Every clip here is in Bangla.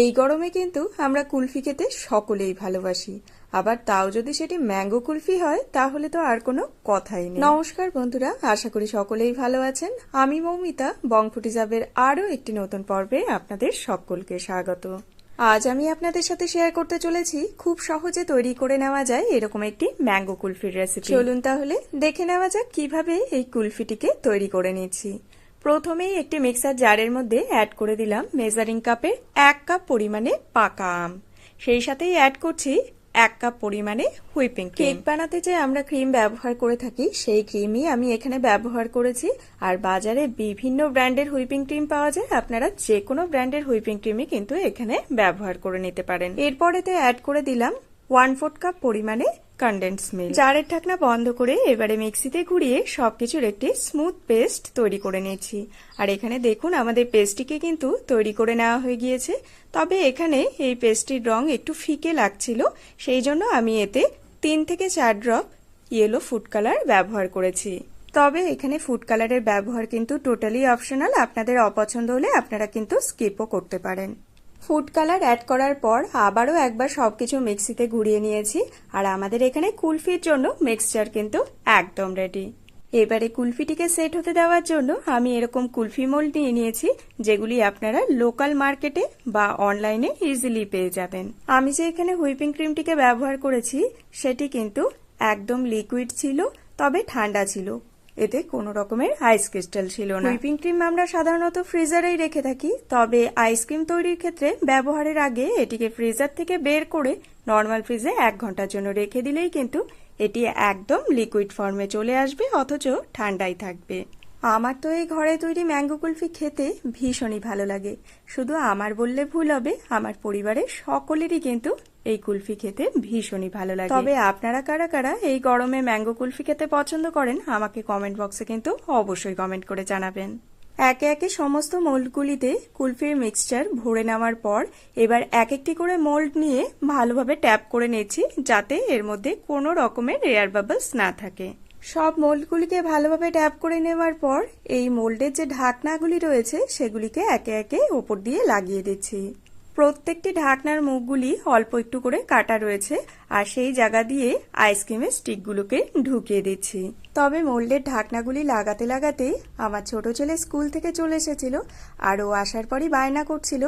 এই গরমে কিন্তু আমরা কুলফি খেতে সকলেই ভালোবাসি। আবার তাও যদি সেটি ম্যাঙ্গো কুলফি হয়, তাহলে তো আর কোনো কথাই নেই। নমস্কার বন্ধুরা, আশা করি সকলেই ভালো আছেন। আমি মৌমিতা বংফুটিজাবের আরও একটি নতুন পর্বে আপনাদের সকলকে স্বাগত। আজ আমি আপনাদের সাথে শেয়ার করতে চলেছি, খুব সহজে তৈরি করে নেওয়া যায় এরকম একটি ম্যাঙ্গো কুলফির রেসিপি। চলুন তাহলে দেখে নেওয়া যাক কীভাবে এই কুলফিটিকে তৈরি করে নিচ্ছি। প্রথমেই একটি মিক্সার জারের মধ্যে অ্যাড করে দিলাম মেজারিং কাপে এক কাপ পরিমাণে পাকা আম। সেই সাথেই অ্যাড করছি এক কাপ পরিমাণে হুইপিং কেক বানাতে যে আমরা ক্রিম ব্যবহার করে থাকি, সেই ক্রিমই আমি এখানে ব্যবহার করেছি। আর বাজারে বিভিন্ন ব্র্যান্ডের হুইপিং ক্রিম পাওয়া যায়, আপনারা যে কোনো ব্র্যান্ডের হুইপিং ক্রিমই কিন্তু এখানে ব্যবহার করে নিতে পারেন। এরপরেতে অ্যাড করে দিলাম ওয়ান ফোর্থ কাপ পরিমাণে কন্ডেন্স মিল্ক জারের ঢাকনা বন্ধ করে এবারে মিক্সিতে ঘুরিয়ে সবকিছুর একটি স্মুথ পেস্ট তৈরি করে নিয়েছি। আর এখানে দেখুন, আমাদের পেস্টটিকে কিন্তু তৈরি করে নেওয়া হয়ে গিয়েছে। তবে এখানে এই পেস্টটির রং একটু ফিকে লাগছিল, সেই জন্য আমি এতে তিন থেকে চার ড্রপ ইয়েলো ফুড কালার ব্যবহার করেছি। তবে এখানে ফুড কালারের ব্যবহার কিন্তু টোটালি অপশনাল আপনাদের অপছন্দ হলে আপনারা কিন্তু স্কিপও করতে পারেন। ফুড কালার অ্যাড করার পর আবারও একবার সবকিছু মিক্সিতে ঘুরিয়ে নিয়েছি। আর আমাদের এখানে কুলফির জন্য মিক্সচার কিন্তু একদম রেডি এবারে কুলফিটিকে সেট হতে দেওয়ার জন্য আমি এরকম কুলফি মোল্ড নিয়ে নিয়েছি, যেগুলি আপনারা লোকাল মার্কেটে বা অনলাইনে ইজিলি পেয়ে যাবেন। আমি যে এখানে হুইপিং ক্রিমটিকে ব্যবহার করেছি, সেটি কিন্তু একদম লিকুইড ছিল, তবে ঠান্ডা ছিল। এতে কোনো রকমের আইস ক্রিস্টাল ছিল না। হুইপিং ক্রিম আমরা সাধারণত ফ্রিজারেই রেখে থাকি, তবে আইসক্রিম তৈরির ক্ষেত্রে ব্যবহারের আগে এটিকে ফ্রিজার থেকে বের করে নর্মাল ফ্রিজে এক ঘণ্টার জন্য রেখে দিলেই কিন্তু এটি একদম লিকুইড ফর্মে চলে আসবে, অথচ ঠান্ডাই থাকবে। আমার তো এই ঘরে তৈরি ম্যাঙ্গো কুলফি খেতে ভীষণই ভালো লাগে। শুধু আমার বললে ভুল হবে, আমার পরিবারের সকলেরই কিন্তু এই কুলফি খেতে ভীষণই ভালো লাগে। তবে আপনারা কারা কারা এই গরমে ম্যাঙ্গো কুলফি খেতে পছন্দ করেন, আমাকে কমেন্ট বক্সে কিন্তু অবশ্যই কমেন্ট করে জানাবেন। একে একে সমস্ত মোল্ডগুলিতে কুলফির মিক্সচার ভরে নেওয়ার পর এবার এক একটি করে মোল্ড নিয়ে ভালোভাবে ট্যাপ করে নিয়েছি যাতে এর মধ্যে কোনো রকমের এয়ার বাবলস না থাকে। সব মোল্ডগুলিকে ভালোভাবে ট্যাপ করে নেওয়ার পর এই মোল্ডের যে ঢাকনাগুলি রয়েছে, সেগুলিকে একে একে ওপর দিয়ে লাগিয়ে দিচ্ছি। প্রত্যেকটি ঢাকনার মুখগুলি অল্প একটু করে কাটা রয়েছে আর সেই জায়গা দিয়ে আইসক্রিমের স্টিকগুলোকে ঢুকিয়ে দিচ্ছি। তবে মোল্ডের ঢাকনাগুলি লাগাতে লাগাতে আমার ছোট ছেলে স্কুল থেকে চলে এসেছিল আর ও আসার পরই বায়না করছিল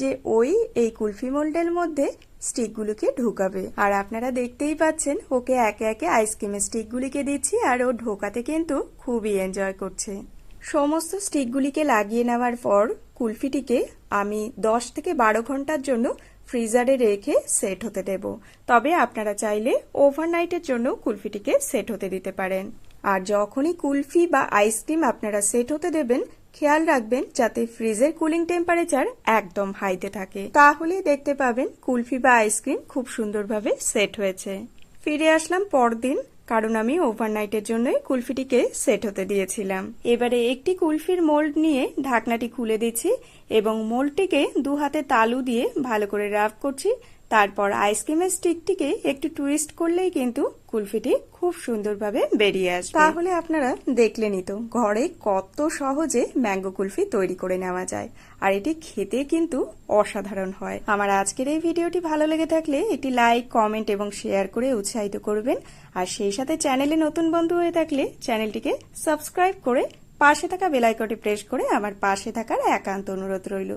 যে ওই এই কুলফি মোল্ডের মধ্যে স্টিকগুলোকে ঢুকাবে। আর আপনারা দেখতেই পাচ্ছেন, ওকে একে একে আইসক্রিমের স্টিকগুলিকে দিচ্ছি আর ও ঢোকাতে কিন্তু খুবই এনজয় করছে। সমস্ত স্টিকগুলিকে লাগিয়ে নেওয়ার পর কুলফিটিকে আমি দশ থেকে বারো ঘণ্টার জন্য ফ্রিজারে রেখে সেট হতে দেব। তবে আপনারা চাইলে ওভারনাইটের জন্য কুলফিটিকে সেট হতে দিতে পারেন। আর যখনই কুলফি বা আইসক্রিম আপনারা সেট হতে দেবেন, খেয়াল রাখবেন যাতে ফ্রিজের কুলিং টেম্পারেচার একদম হাইতে থাকে। তাহলেই দেখতে পাবেন কুলফি বা আইসক্রিম খুব সুন্দরভাবে সেট হয়েছে। ফিরে আসলাম পরদিন কারণ আমি ওভারনাইটের জন্যই কুলফিটিকে সেট হতে দিয়েছিলাম। এবারে একটি কুলফির মোল্ড নিয়ে ঢাকনাটি খুলে দিচ্ছি এবং মোল্ডটিকে দু হাতে তালু দিয়ে ভালো করে রাফ করছি তারপর আইসক্রিমের স্টিকটিকে একটু টুইস্ট করলেই কিন্তু কুলফিটি খুব সুন্দরভাবে বেরিয়ে আসবে। তাহলে আপনারা দেখলেনই তো, ঘরে কত সহজে ম্যাঙ্গো কুলফি তৈরি করে নেওয়া যায়। আর এটি খেতে কিন্তু অসাধারণ হয়। আমার আজকের এই ভিডিওটি ভালো লেগে থাকলে একটি লাইক, কমেন্ট এবং শেয়ার করে উৎসাহিত করবেন। আর সেই সাথে চ্যানেলে নতুন বন্ধু হয়ে থাকলে চ্যানেলটিকে সাবস্ক্রাইব করে পাশে থাকা বেলাইকটি প্রেস করে আমার পাশে থাকার একান্ত অনুরোধ রইল।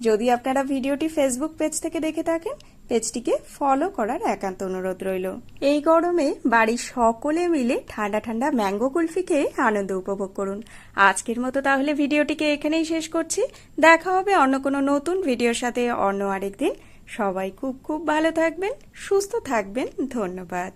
যদি আপনারা ভিডিওটি ফেসবুক পেজ থেকে দেখে থাকেন পেজটিকে ফলো করার একান্ত অনুরোধ রইল। এই গরমে বাড়ির সকলে মিলে ঠান্ডা ঠান্ডা ম্যাঙ্গো কুলফি খেয়ে আনন্দ উপভোগ করুন। আজকের মতো তাহলে ভিডিওটিকে এখানেই শেষ করছি। দেখা হবে অন্য কোনো নতুন ভিডিওর সাথে অন্য আরেকদিন। সবাই খুব খুব ভালো থাকবেন, সুস্থ থাকবেন। ধন্যবাদ।